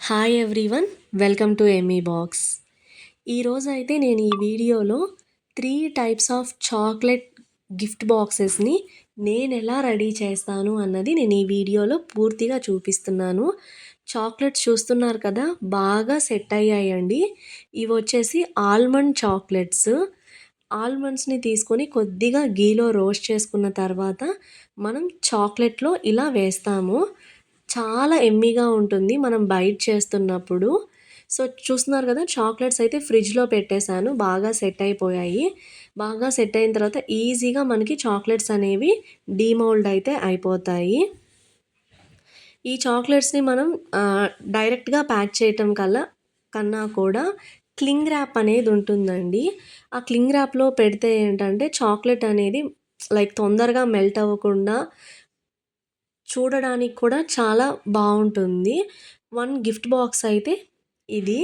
Hi everyone welcome to Amy box ఈరోజు అయితే నేను ఈ వీడియోలో three types of chocolate gift బాక్సెస్ని నేను ఎలా రెడీ చేస్తాను అన్నది నేను ఈ వీడియోలో పూర్తిగా చూపిస్తున్నాను. చాక్లెట్స్ చూస్తున్నారు కదా బాగా సెట్ అయ్యాయండి. ఇవి వచ్చేసి ఆల్మండ్ చాక్లెట్స్ ఆల్మండ్స్ని తీసుకొని కొద్దిగా గీలో రోస్ట్ చేసుకున్న తర్వాత మనం చాక్లెట్లో ఇలా వేస్తాము. చాలా ఎమ్మీగా ఉంటుంది మనం బైట్ చేస్తున్నప్పుడు. సో చూస్తున్నారు కదా చాక్లెట్స్ అయితే ఫ్రిడ్జ్లో పెట్టేశాను బాగా సెట్ అయిపోయాయి. బాగా సెట్ అయిన తర్వాత ఈజీగా మనకి చాక్లెట్స్ అనేవి డీమౌల్డ్ అయితే అయిపోతాయి. ఈ చాక్లెట్స్ని మనం డైరెక్ట్గా ప్యాక్ చేయటం కల్లా కన్నా కూడా క్లింగ్ ర్యాప్ అనేది ఉంటుందండి. ఆ క్లింగ్ ర్యాప్లో పెడితే ఏంటంటే చాక్లెట్ అనేది లైక్ తొందరగా మెల్ట్ అవ్వకుండా చూడడానికి కూడా చాలా బాగుంటుంది. వన్ గిఫ్ట్ బాక్స్ అయితే ఇది.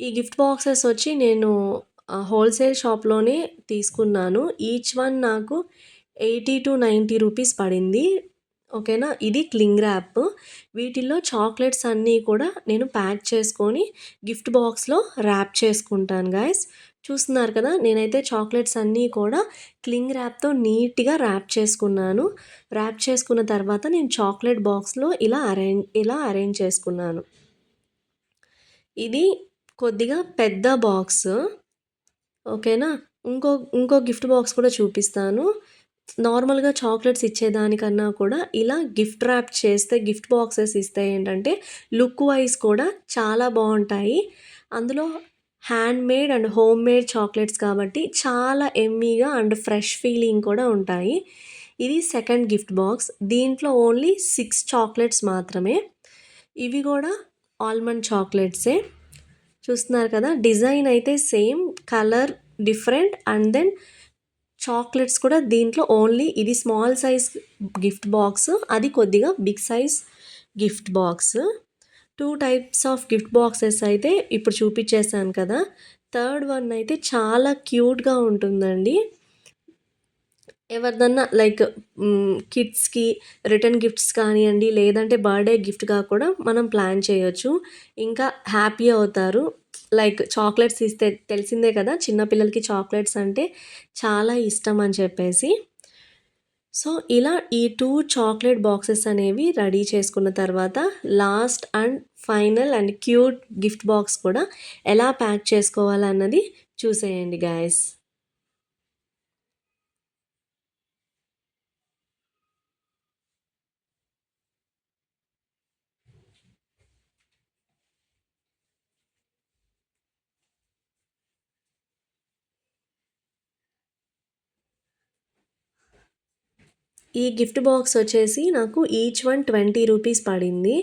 ఈ గిఫ్ట్ బాక్సెస్ వచ్చి నేను హోల్సేల్ షాప్లోనే తీసుకున్నాను. ఈచ్ వన్ నాకు ఎయిటీ టు నైంటీ రూపీస్ పడింది. ఓకేనా? ఇది క్లింగ్ ర్యాప్. వీటిల్లో చాక్లెట్స్ అన్నీ కూడా నేను ప్యాక్ చేసుకొని గిఫ్ట్ బాక్స్లో ర్యాప్ చేసుకుంటాను గాయస్. చూస్తున్నారు కదా నేనైతే చాక్లెట్స్ అన్నీ కూడా క్లింగ్ ర్యాప్తో నీట్గా ర్యాప్ చేసుకున్నాను. ర్యాప్ చేసుకున్న తర్వాత నేను చాక్లెట్ బాక్స్లో ఇలా అరేంజ్ ఇలా అరేంజ్ చేసుకున్నాను. ఇది కొద్దిగా పెద్ద బాక్స్. ఓకేనా? ఇంకో ఇంకో గిఫ్ట్ బాక్స్ కూడా చూపిస్తాను. నార్మల్గా చాక్లెట్స్ ఇచ్చేదానికన్నా కూడా ఇలా గిఫ్ట్ ర్యాప్ చేస్తే గిఫ్ట్ బాక్సెస్ ఇస్తే ఏంటంటే లుక్ వైజ్ కూడా చాలా బాగుంటాయి. అందులో hand made and home made chocolates కాబట్టి చాలా ఎమ్మీగా అండ్ ఫ్రెష్ ఫీలింగ్ కూడా ఉంటాయి. ఇది సెకండ్ గిఫ్ట్ బాక్స్ దీంట్లో ఓన్లీ సిక్స్ చాక్లెట్స్ మాత్రమే. ఇవి కూడా ఆల్మండ్ చాక్లెట్సే చూస్తున్నారు కదా డిజైన్ అయితే same colour different and then chocolates కూడా దీంట్లో ఓన్లీ ఇది స్మాల్ సైజ్ గిఫ్ట్ బాక్స్ అది కొద్దిగా big size gift box two types of gift boxes అయితే ఇప్పుడు చూపించేసాను కదా. థర్డ్ వన్ అయితే చాలా క్యూట్గా ఉంటుందండి. ఎవరిదన్నా లైక్ కిడ్స్కి రిటర్న్ గిఫ్ట్స్ కానివ్వండి లేదంటే బర్త్డే గిఫ్ట్గా కూడా మనం ప్లాన్ చేయొచ్చు. ఇంకా హ్యాపీ అవుతారు. లైక్ చాక్లెట్స్ ఇస్తే తెలిసిందే కదా చిన్నపిల్లలకి చాక్లెట్స్ అంటే చాలా ఇష్టం అని చెప్పేసి. సో ఇలా ఈ టూ చాక్లెట్ బాక్సెస్ అనేవి రెడీ చేసుకున్న తర్వాత last and final and cute gift box కూడా ఎలా ప్యాక్ చేసుకోవాలన్నది చూసేయండి గాయస్ ఈ గిఫ్ట్ బాక్స్ వచ్చేసి నాకు ఈచ్ వన్ ట్వంటీ రూపీస్ పడింది.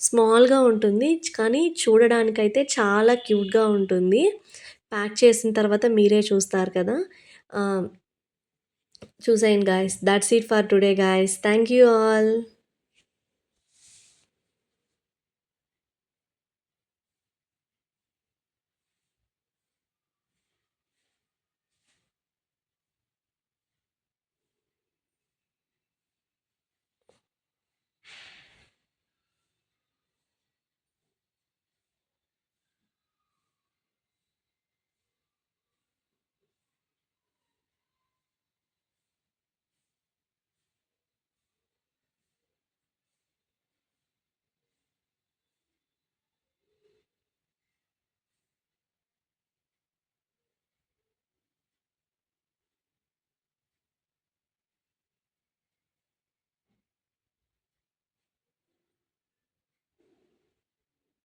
స్మాల్గా ఉంటుంది కానీ చూడడానికైతే చాలా క్యూట్గా ఉంటుంది. ప్యాక్ చేసిన తర్వాత మీరే చూస్తారు కదా. చూసేయండి guys that's it for today guys thank you all